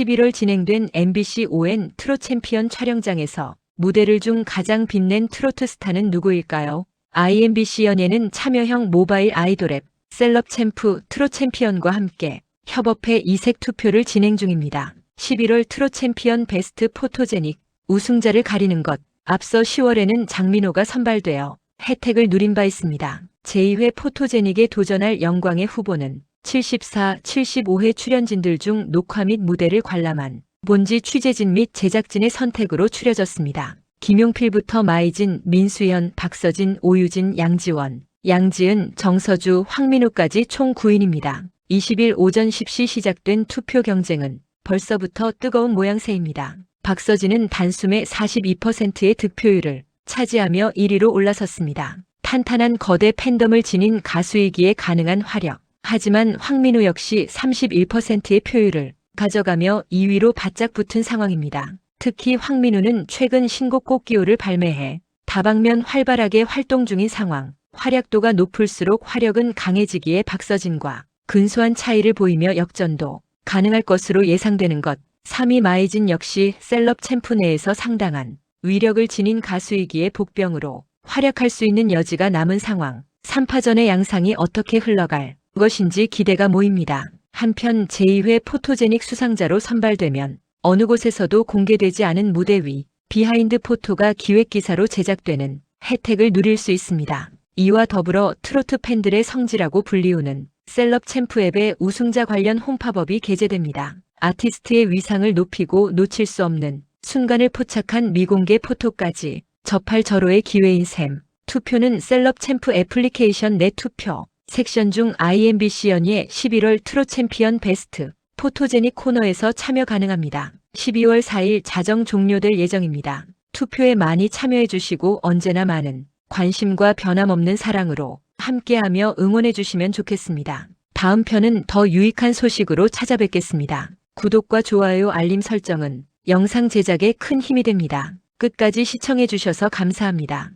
11월 진행된 MBC ON 트롯 챔피언 촬영장에서 무대를 중 가장 빛낸 트로트 스타는 누구일까요? IMBC 연예는 참여형 모바일 아이돌 앱 셀럽 챔프 트롯 챔피언과 함께 협업해 이색 투표를 진행 중입니다. 11월 트롯 챔피언 베스트 포토제닉 우승자를 가리는 것 앞서 10월에는 장민호가 선발되어 혜택을 누린 바 있습니다. 제2회 포토제닉에 도전할 영광의 후보는 74, 75회 출연진들 중 녹화 및 무대를 관람한 본지 취재진 및 제작진의 선택으로 추려졌습니다. 김용필부터 마이진, 민수연, 박서진, 오유진, 양지원, 양지은, 정서주, 황민우까지 총 9인입니다. 20일 오전 10시 시작된 투표 경쟁은 벌써부터 뜨거운 모양새입니다. 박서진은 단숨에 42%의 득표율을 차지하며 1위로 올라섰습니다. 탄탄한 거대 팬덤을 지닌 가수이기에 가능한 화력. 하지만 황민우 역시 31%의 표율을 가져가며 2위로 바짝 붙은 상황입니다. 특히 황민우는 최근 신곡 꽃기호를 발매해 다방면 활발하게 활동 중인 상황. 활약도가 높을수록 화력은 강해지기에 박서진과 근소한 차이를 보이며 역전도 가능할 것으로 예상되는 것. 3위 마이진 역시 셀럽 챔프 내에서 상당한 위력을 지닌 가수이기에 복병으로 활약할 수 있는 여지가 남은 상황. 3파전의 양상이 어떻게 흘러갈 것인지 기대가 모입니다. 한편 제2회 포토제닉 수상자로 선발되면 어느 곳에서도 공개되지 않은 무대 위 비하인드 포토가 기획기사로 제작되는 혜택을 누릴 수 있습니다. 이와 더불어 트로트 팬들의 성지라고 불리우는 셀럽 챔프 앱의 우승자 관련 홈팝업이 게재됩니다. 아티스트의 위상을 높이고 놓칠 수 없는 순간을 포착한 미공개 포토까지 접할 절호의 기회인 셈. 투표는 셀럽 챔프 애플리케이션 내 투표 섹션 중 IMBC 연예 11월 트롯 챔피언 베스트 포토제닉 코너에서 참여 가능합니다. 12월 4일 자정 종료될 예정입니다. 투표에 많이 참여해 주시고 언제나 많은 관심과 변함없는 사랑으로 함께하며 응원해 주시면 좋겠습니다. 다음 편은 더 유익한 소식으로 찾아뵙겠습니다. 구독과 좋아요 알림 설정은 영상 제작에 큰 힘이 됩니다. 끝까지 시청해 주셔서 감사합니다.